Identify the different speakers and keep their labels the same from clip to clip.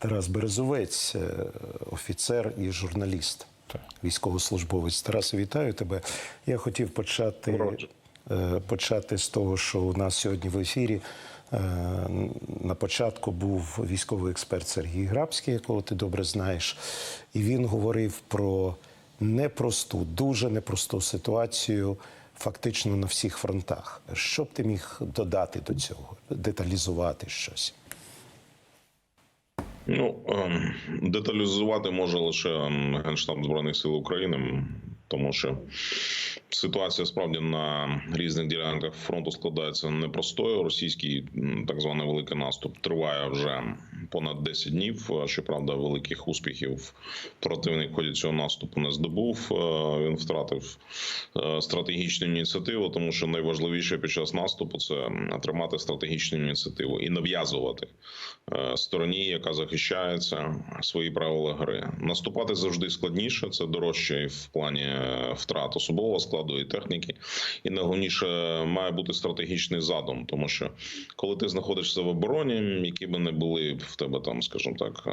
Speaker 1: Тарас Березовець, е, офіцер і журналіст, військовослужбовець. Тарас, вітаю тебе. Я хотів почати, е, почати з того, що у нас сьогодні в ефірі. е, На початку був військовий експерт Сергій Грабський, якого ти добре знаєш, і він говорив про непросту, дуже непросту ситуацію фактично на всіх фронтах. Що б ти міг додати до цього, деталізувати щось?
Speaker 2: Ну ем, деталізувати може лише ем, Генштаб Збройних сил України, тому що ситуація справді на різних ділянках фронту складається непростою. Російський так званий великий наступ триває вже понад 10 днів. Щоправда, великих успіхів противник ході цього наступу не здобув. Він втратив е, стратегічну ініціативу, тому що найважливіше під час наступу це тримати стратегічну ініціативу і нав'язувати е, стороні, яка захищається свої правила гри. Наступати завжди складніше. Це дорожче і в плані втрат особового складу і техніки. І найголовніше має бути стратегічний задум, тому що коли ти знаходишся в обороні, які би не були в тебе там, скажімо так,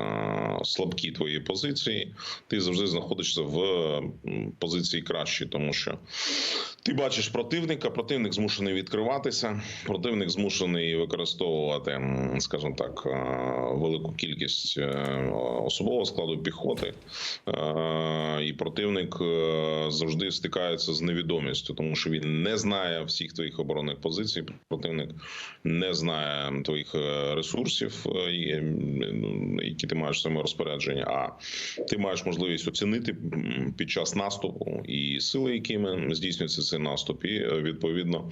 Speaker 2: слабкі твої позиції, ти завжди знаходишся в позиції кращій, тому що ти бачиш противника, противник змушений відкриватися, противник змушений використовувати, скажімо так, велику кількість е, особового складу піхоти, Е, і противник е, завжди стикається з невідомістю, тому що він не знає всіх твоїх оборонних позицій. Противник не знає твоїх е, ресурсів, е, м, які ти маєш в своєму розпорядженні. А ти маєш можливість оцінити під час наступу і сили, якими здійснюється цей наступ, і е, відповідно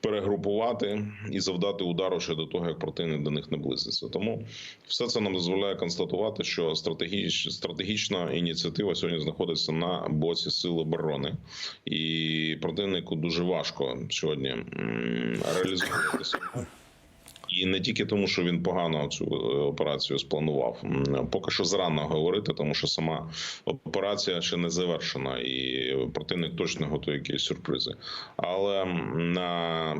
Speaker 2: перегрупувати і завдати удару ще до того, як противник до них наблизиться. Тому все це нам дозволяє констатувати, що стратегіч, стратегічна ініціатива сьогодні знаходиться на боці сил оборони, і противнику дуже важко сьогодні реалізуватися. І не тільки тому, що він погано цю е, операцію спланував. Поки що зрано говорити, тому що сама операція ще не завершена, і противник точно готує якісь сюрпризи. Але на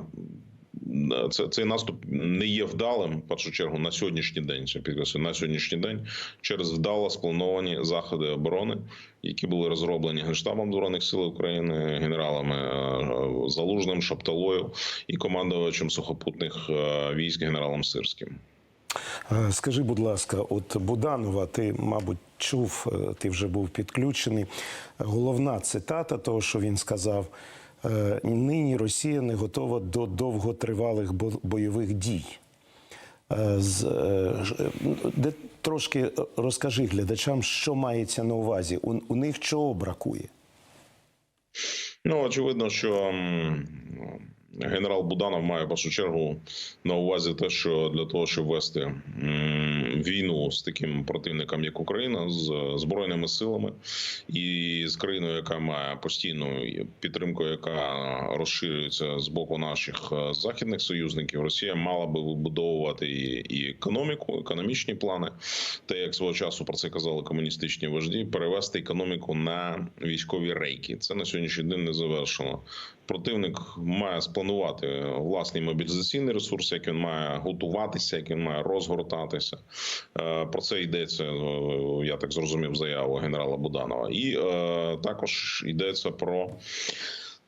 Speaker 2: це цей наступ не є вдалим в першу чергу на сьогоднішній день. Ще підкреслюю, на сьогоднішній день через вдало сплановані заходи оборони, які були розроблені генштабом збройних сил України, генералами е, Залужним, Шапталою і командувачем сухопутних е, військ генералом Сирським.
Speaker 1: Е, Скажи, будь ласка, от Буданова, ти, мабуть, чув, ти вже був підключений. Головна цитата того, що він сказав: нині Росія не готова до довготривалих бойових дій. Е, е, е, Де трошки розкажи глядачам, що мається на увазі. У, у них чого бракує?
Speaker 2: Ну очевидно, що генерал Буданов має в першу чергу на увазі те, що для того, щоб вести війну з таким противником, як Україна, з збройними силами і з країною, яка має постійну підтримку, яка розширюється з боку наших е, західних союзників, Росія мала би вибудовувати і, економіку, економічні плани. Те, як свого часу про це казали комуністичні вожді, перевести економіку на військові рейки. Це на сьогоднішній день не завершено. Противник має спланувати власний мобілізаційний ресурс, як він має готуватися, як він має розгортатися. Е, Про це йдеться. е, Я так зрозумів заяву генерала Буданова, і е, також йдеться про.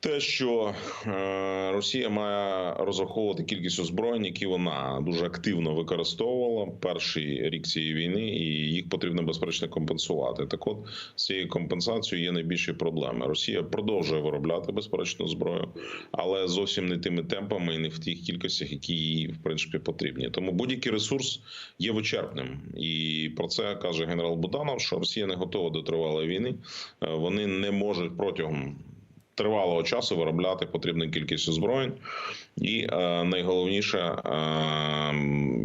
Speaker 2: Те, що е, Росія має розраховувати кількість озброєнь, які вона дуже активно використовувала перший рік цієї війни, і їх потрібно безперечно компенсувати. Так, от з цією компенсацією є найбільші проблеми. Росія продовжує виробляти безперечно зброю, але зовсім не тими темпами і не в тих кількостях, які їй в принципі потрібні. Тому будь-який ресурс є вичерпним, і про це каже генерал Буданов, що Росія не готова до тривалої війни. Е, Вони не можуть протягом тривалого часу виробляти потрібну кількість озброєнь, і е, найголовніше, е,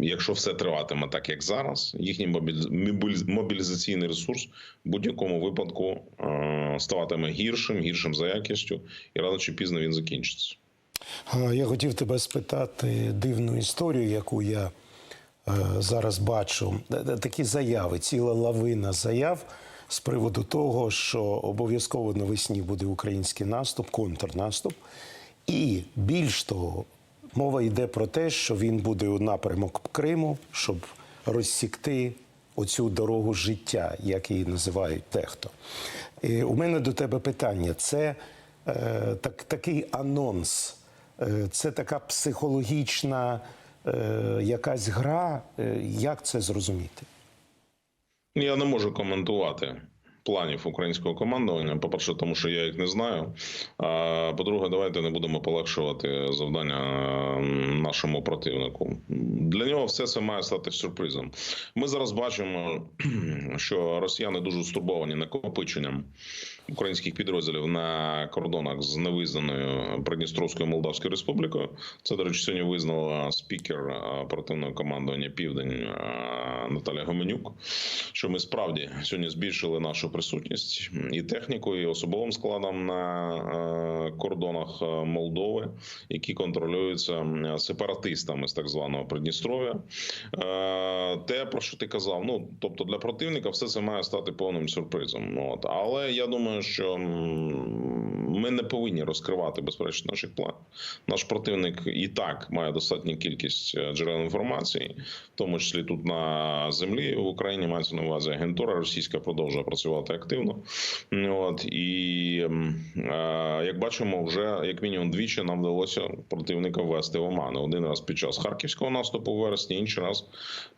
Speaker 2: якщо все триватиме так, як зараз, їхній мобіліз- мобіліз- мобілізаційний ресурс в будь-якому випадку е, ставатиме гіршим, гіршим за якістю, і рано чи пізно він закінчиться.
Speaker 1: Я хотів тебе спитати дивну історію, яку я е, зараз бачу. Д- д- Такі заяви, ціла лавина заяв з приводу того, що обов'язково навесні буде український наступ, контрнаступ. І більш того, мова йде про те, що він буде у напрямок Криму, щоб розсікти оцю дорогу життя, як її називають дехто. І у мене до тебе питання: це е, так, такий анонс, е, це така психологічна е, якась гра. Е, як це зрозуміти?
Speaker 2: Я не можу коментувати планів українського командування. По-перше, тому що я їх не знаю. А по-друге, давайте не будемо полегшувати завдання нашому противнику. Для нього все це має стати сюрпризом. Ми зараз бачимо, що росіяни дуже стурбовані накопиченням українських підрозділів на кордонах з невизнаною Придністровською Молдавською Республікою. Це, до речі, сьогодні визнала спікер е, оперативного командування Південь е, Наталя Гоменюк. Що ми справді сьогодні збільшили нашу присутність і технікою, і особовим складом на е, кордонах Молдови, які контролюються сепаратистами з так званого Придністров'я. Те, про що ти казав, ну тобто для противника все це має стати повним сюрпризом. От. Але я думаю, що ми не повинні розкривати безперечно наших планів. Наш противник і так має достатню кількість е, джерел інформації, в тому числі тут на землі в Україні мається на увазі агентура російська продовжує працювати активно. От і е, як бачимо, вже як мінімум двічі нам вдалося противника ввести в оману. Один раз під час харківського наступу в вересні, інший раз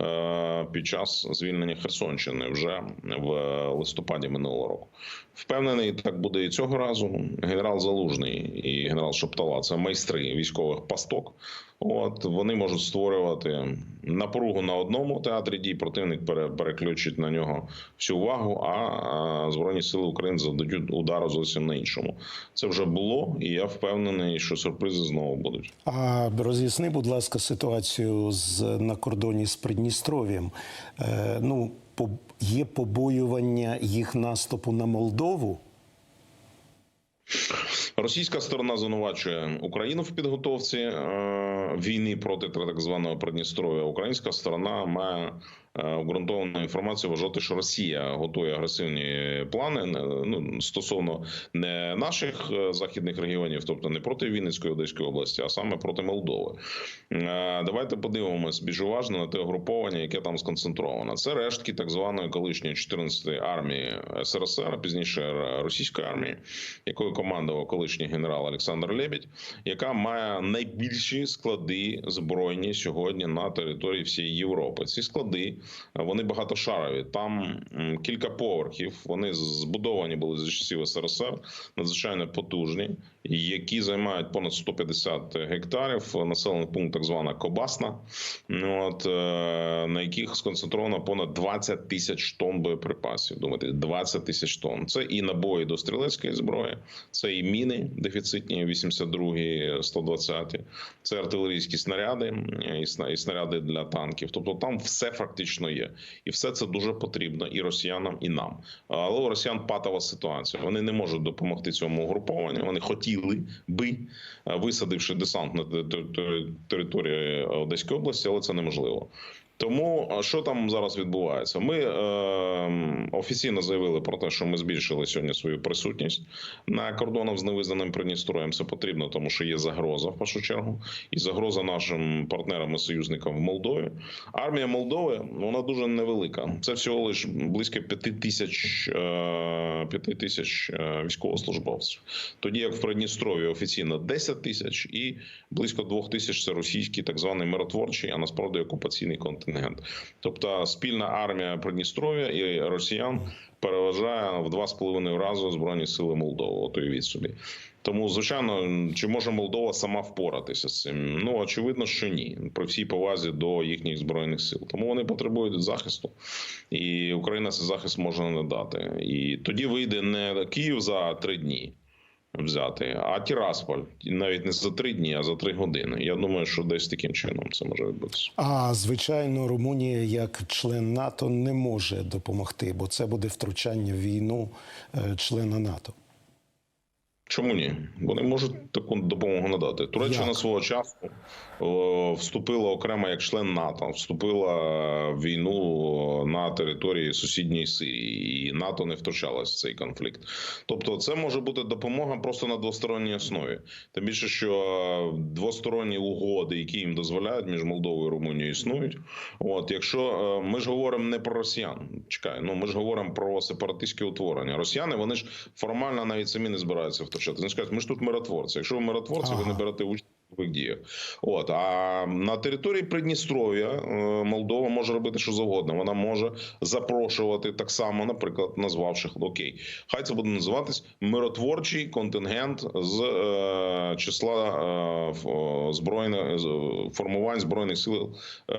Speaker 2: е, під час звільнення Херсонщини вже в листопаді минулого року. Впевнений, так буде і цього разу. Генерал Залужний і генерал Шоптала це майстри військових пасток. От вони можуть створювати напругу на одному театрі дій. Противник пере- переключить на нього всю увагу. А а збройні сили України завдадуть удару зовсім на іншому. Це вже було, і я впевнений, що сюрпризи знову будуть.
Speaker 1: А роз'ясни, будь ласка, ситуацію з на кордоні з Придністров'ям. Е, ну, по, є побоювання їх наступу на Молдову.
Speaker 2: Російська сторона звинувачує Україну в підготовці е, війни проти так званого Придністров'я. Українська сторона має е, обґрунтовану інформацію вважати, що Росія готує агресивні плани ну, стосовно не наших е, західних регіонів, тобто не проти Вінницької Одеської області, а саме проти Молдови. Е, Давайте подивимось більш уважно на те угруповання, яке там сконцентровано. Це рештки так званої колишньої 14-ї армії СРСР, а пізніше російської армії, якою командував колишній генерал Олександр Лебідь, яка має найбільші склади збройні сьогодні на території всієї Європи. Ці склади вони багатошарові. Там кілька поверхів. Вони збудовані були з часів СРСР, надзвичайно потужні, які займають понад 150 гектарів. Населений пункт так звана Кобасна. От е, на яких сконцентровано понад 20 тисяч тонн боєприпасів. Думаєте, 20 тисяч тонн. Це і набої до стрілецької зброї, це і міни дефіцитні 82-гі, 120-ті, це артилерійські снаряди і снаряди для танків. Тобто там все фактично є, і все це дуже потрібно і росіянам, і нам. Але у росіян патова ситуація. Вони не можуть допомогти цьому угрупованню. Вони хотіли би, е, висадивши десант на те- те- те- території Одеської області, але це неможливо. Тому що там зараз відбувається? Ми е, офіційно заявили про те, що ми збільшили сьогодні свою присутність на кордонах з невизнаним Придністров'ям. Це потрібно, тому що є загроза в першу чергу, і загроза нашим партнерам і союзникам в Молдові. Армія Молдови вона дуже невелика. Це всього лиш близько п'яти тисяч е, п'яти тисяч е, військовослужбовців. Тоді як в Придністров'ї офіційно 10 тисяч і близько двох тисяч це російський так званий миротворчий, а насправді окупаційний контингент. Тобто спільна армія Придністров'я і росіян переважає в два з половиною рази збройні сили Молдови. От уявіть собі. Тому, звичайно, чи може Молдова сама впоратися з цим? Ну очевидно, що ні, при всій повазі до їхніх збройних сил. Тому вони потребують захисту, і Україна цей захист може надати. І тоді вийде не Київ за три дні взяти, а Тірасполь навіть не за три дні, а за три години. Я думаю, що десь таким чином це може відбутися.
Speaker 1: А звичайно, Румунія як член НАТО не може допомогти, бо це буде втручання в війну е, члена НАТО.
Speaker 2: Чому ні? Вони можуть таку допомогу надати. Туреччина
Speaker 1: Як?
Speaker 2: свого часу о, вступила окремо як член НАТО, вступила в війну на території сусідньої Сирії, і НАТО не втручалось в цей конфлікт. Тобто, це може бути допомога просто на двосторонній основі. Тим більше, що двосторонні угоди, які їм дозволяють між Молдовою і Румунією, існують. От якщо е, ми ж говоримо не про росіян, чекай, ну ми ж говоримо про сепаратистське утворення. Росіяни вони ж формально навіть самі не збираються втручати. Вони скажуть, ми ж тут миротворці. Якщо ви миротворці, ви не берете участь. діях, от а на території Придністров'я е, Молдова може робити що завгодно. Вона може запрошувати так само, наприклад, назвавши окей, хай це буде називатись миротворчий контингент з е, числа е, збройних формувань збройних сил е,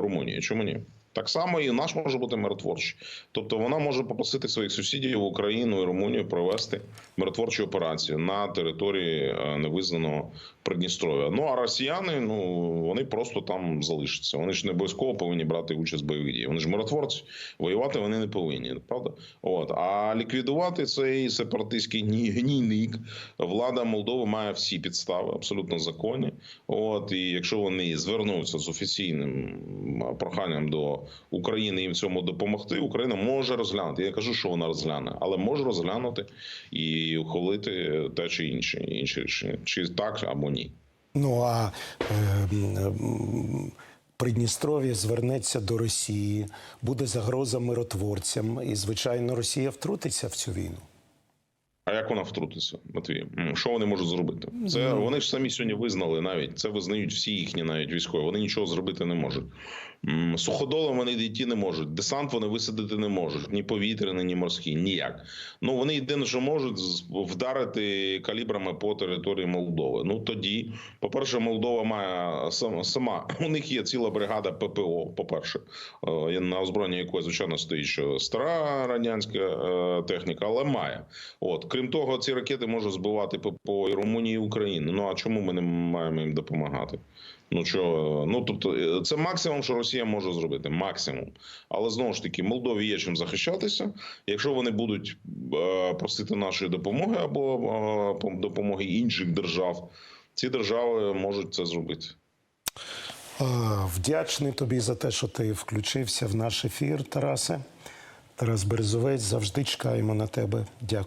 Speaker 2: Румунії. Чому ні? Так само і наш може бути миротворчий. Тобто вона може попросити своїх сусідів Україну і Румунію провести миротворчу операцію на території е, невизнаного Придністров'я. Ну а росіяни, ну вони просто там залишаться. Вони ж не обов'язково повинні брати участь в бойових діях. Вони ж миротворці, воювати вони не повинні, правда? От а ліквідувати цей сепаратистський гні- гнійник влада Молдови має всі підстави, абсолютно законні. От і якщо вони звернуться з офіційним проханням до України їм в цьому допомогти, Україна може розглянути. Я кажу, що вона розгляне, але може розглянути і ухвалити те чи інше інші рішення, чи так або ні.
Speaker 1: Ну а е, м, м, Придністров'я звернеться до Росії, буде загроза миротворцям, і звичайно, Росія втрутиться в цю війну.
Speaker 2: А як вона втрутиться, Матвій? Що вони можуть зробити? Це вони ж самі сьогодні визнали навіть це визнають всі їхні навіть військові. Вони нічого зробити не можуть. Суходолом вони дійти не можуть. Десант вони висадити не можуть. Ні повітряний, ні морський. Ніяк. Ну вони єдине, що можуть вдарити калібрами по території Молдови. Ну тоді, по-перше, Молдова має сам- сама. У них є ціла бригада ППО. По перше, на озброєнні якої звичайно стоїть що стара радянська е, техніка, але має. От крім того, ці ракети можуть збивати ППО і Румунії, і України. Ну а чому ми не маємо їм допомагати? Ну що, ну тобто, е, це максимум, що Росія може зробити. Максимум. Але знову ж таки, Молдові є чим захищатися. Якщо вони будуть е, просити нашої допомоги або е, допомоги інших держав, ці держави можуть це зробити.
Speaker 1: Вдячний тобі за те, що ти включився в наш ефір, Тарасе. Тарас Березовець, завжди чекаємо на тебе. Дякую.